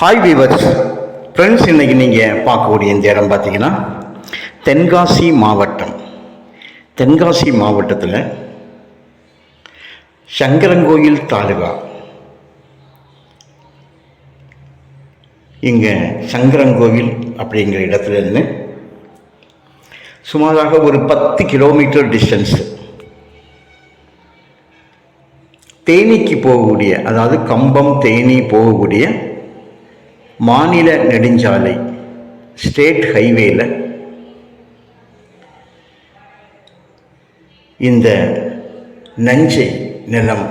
Hi viewers friends இன்னைக்கு நீங்கள் பார்க்கக்கூடிய இந்த இடம் பார்த்தீங்கன்னா தென்காசி மாவட்டம். தென்காசி மாவட்டத்தில் சங்கரங்கோயில் தாலுகா. இங்கே சங்கரங்கோவில் அப்படிங்கிற இடத்துல இருந்து சுமாராக ஒரு பத்து கிலோமீட்டர் டிஸ்டன்ஸ் தேனிக்கு போகக்கூடிய அதாவது கம்பம் தேனி போகக்கூடிய மாநில நெடுஞ்சாலை ஸ்டேட் ஹைவேல இந்த நஞ்சை நிலம்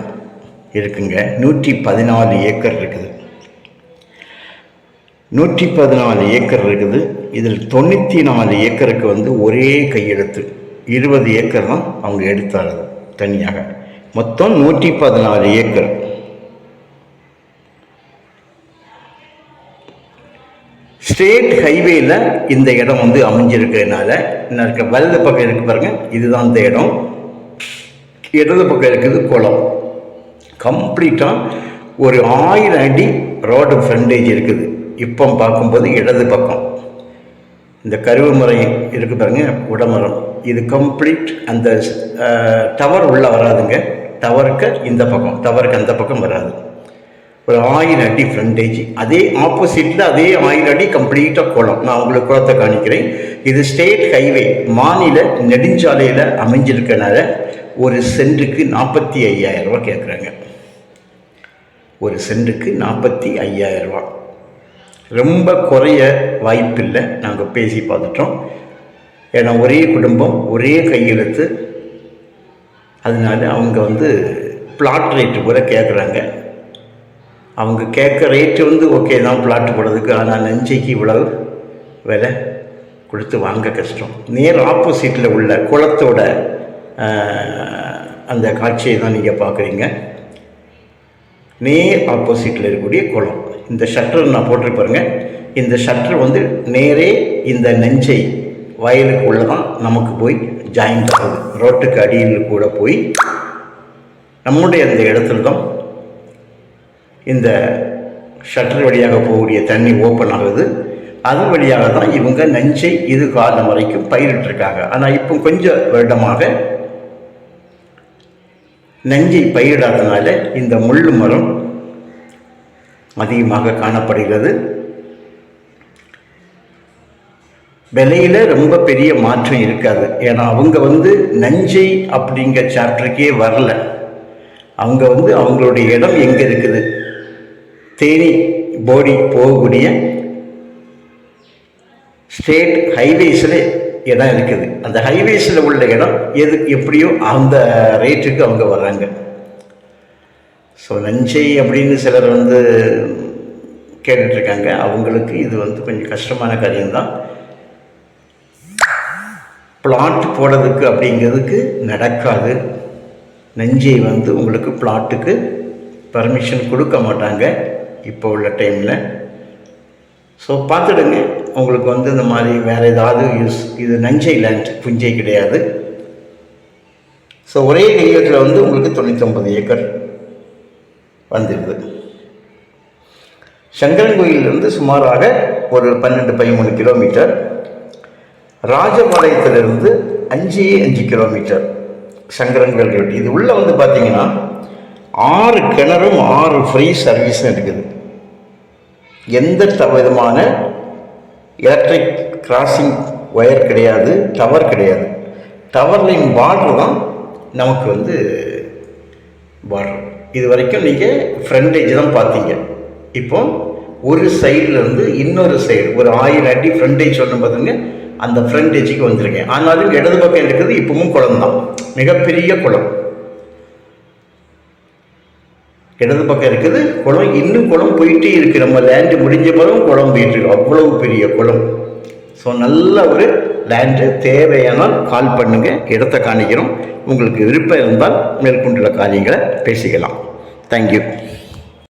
இருக்குங்க. நூற்றி பதினாலு ஏக்கர் இருக்குது. நூற்றி பதினாலு ஏக்கர் இருக்குது. இதில் தொண்ணூற்றி நாலு ஏக்கருக்கு வந்து ஒரே கையெழுத்து. இருபது ஏக்கர் தான் அவங்க எடுத்தாரு தனியாக. மொத்தம் நூற்றி பதினாலு ஏக்கர். ஸ்டேட் ஹைவேல இந்த இடம் வந்து அமைஞ்சிருக்கிறதுனால என்ன இருக்க? வலது பக்கம் இருக்கு பாருங்க. இதுதான் இந்த இடம். இடது பக்கம் இருக்குது குளம். கம்ப்ளீட்டாக ஒரு ஆயிரம் அடி ரோடு ஃப்ரண்டேஜ் இருக்குது. இப்போ பார்க்கும்போது இடது பக்கம். இந்த கருவு முறை இருக்கு பாருங்க உடமரம் இது கம்ப்ளீட் அந்த டவர் உள்ளே வராதுங்க. டவருக்கு இந்த பக்கம். டவருக்கு அந்த பக்கம் வராது. ஒரு ஆயிரம் அடி ஃப்ரண்டேஜ் அதே ஆப்போசிட்டில் அதே ஆயிரம் அடி கம்ப்ளீட்டாக குளம் நான் உங்களுக்கு குளத்தை காணிக்கிறேன். இது ஸ்டேட் ஹைவே மாநில நெடுஞ்சாலையில் அமைஞ்சிருக்கனால ஒரு சென்ட்டுக்கு நாற்பத்தி ஐயாயிரம் ரூபா கேட்குறாங்க ஒரு சென்ட்டுக்கு நாற்பத்தி ஐயாயிரம் ரூபா ரொம்ப குறைய வாய்ப்பில்லை. நாங்கள் பேசி பார்த்துட்டோம். ஏன்னா ஒரே குடும்பம் ஒரே கையெழுத்து. அதனால அவங்க வந்து பிளாட் ரேட்டு கூட கேட்குறாங்க அவங்க கேட்க ரேட்டு வந்து ஓகே தான் பிளாட் போடுறதுக்கு. ஆனால் நஞ்சைக்கு இவ்வளவு விலை கொடுத்து வாங்க கஷ்டம். நேர் ஆப்போசிட்டில் உள்ள குளத்தோட அந்த காட்சியை தான் நீங்கள் பார்க்குறீங்க. நேர் ஆப்போசிட்டில் இருக்கக்கூடிய குளம். இந்த ஷட்டர் நான் போட்டிருப்பாருங்க இந்த ஷட்டர் வந்து நேரே இந்த நெஞ்சை வயலுக்குள்ளே தான் நமக்கு போய் ஜாயிண்ட் ஆகுது ரோட்டுக்கு அடியில் கூட போய் நம்முடைய அந்த இடத்துல தான் இந்த ஷட்டர் வழியாக போகக்கூடிய தண்ணி ஓப்பன் ஆகுது. அது வழியாக தான் இவங்க நஞ்சை இது காலம் வரைக்கும் பயிரிட்டிருக்காங்க. ஆனால் இப்போ கொஞ்சம் வருடமாக நஞ்சை பயிரிடாதனால இந்த முள்ளு மரம் அதிகமாக காணப்படுகிறது. விலையில் ரொம்ப பெரிய மாற்றம் இருக்காது. ஏன்னா அவங்க வந்து நஞ்சை அப்படிங்கிற சாப்டருக்கே வரல. அவங்க வந்து அவங்களுடைய இடம் எங்கே இருக்குது? தேனி போடி போகக்கூடிய ஸ்டேட் ஹைவேஸில் இடம் இருக்குது. அந்த ஹைவேஸில் உள்ள இடம் எது எப்படியோ அந்த ரேட்டுக்கு அவங்க வர்றாங்க. ஸோ நஞ்சை அப்படின்னு சிலர் வந்து கேட்டுட்ருக்காங்க. அவங்களுக்கு இது வந்து கொஞ்சம் கஷ்டமான காரியம்தான். பிளாட் போடுறதுக்கு அப்படிங்கிறதுக்கு நடக்காது. நஞ்சை வந்து உங்களுக்கு பிளாட்டுக்கு பர்மிஷன் கொடுக்க மாட்டாங்க. இப்போ உள்ள டைமில் ஸோ பார்த்துடுங்க. உங்களுக்கு வந்து இந்த மாதிரி வேறு ஏதாவது யூஸ் இது நஞ்சை லேண்ட் புஞ்சை கிடையாது. ஸோ ஒரே கையத்தில் வந்து உங்களுக்கு தொண்ணூற்றொம்பது ஏக்கர் வந்துடுது சங்கரன்கோயிலிருந்து சுமாராக ஒரு பன்னெண்டு பதிமூணு கிலோமீட்டர் ராஜபாளையத்திலிருந்து அஞ்சே அஞ்சு கிலோமீட்டர் சங்கரன்கோயில் இது உள்ளே வந்து பார்த்தீங்கன்னா ஆறு கிணறும் ஆறு ஃப்ரீ சர்வீஸும் இருக்குது. எந்த விதமான எலக்ட்ரிக் கிராசிங் ஒயர் கிடையாது டவர் கிடையாது. டவர் லைன் பார்டர் தான் நமக்கு வந்து பார்டர் இது வரைக்கும் நீங்கள் ஃப்ரண்டேஜ் தான் பார்த்தீங்க. இப்போ ஒரு சைட்லேருந்து இன்னொரு சைடு ஒரு ஆயிரம் அடி ஃப்ரண்டேஜ் சொன்ன பார்த்துங்க அந்த ஃப்ரண்டேஜுக்கு வந்திருக்கேன். ஆனாலும் இடது பக்கம் இருக்குது இப்பவும் குளம் தான். மிகப்பெரிய குளம். இடது பக்கம் இருக்குது. குளம் இன்னும் குளம் போயிட்டே இருக்கு. நம்ம லேண்டு முடிஞ்ச பிறகும் குளம் போயிட்டு இருக்கு அவ்வளவு பெரிய குளம். ஸோ நல்ல ஒரு லேண்டு தேவையானால் கால் பண்ணுங்க. இடத்த காணிக்கிறோம் உங்களுக்கு விருப்பம் இருந்தால் மேற்கொண்டுள்ள காரியங்களை பேசிக்கலாம். தேங்க்யூ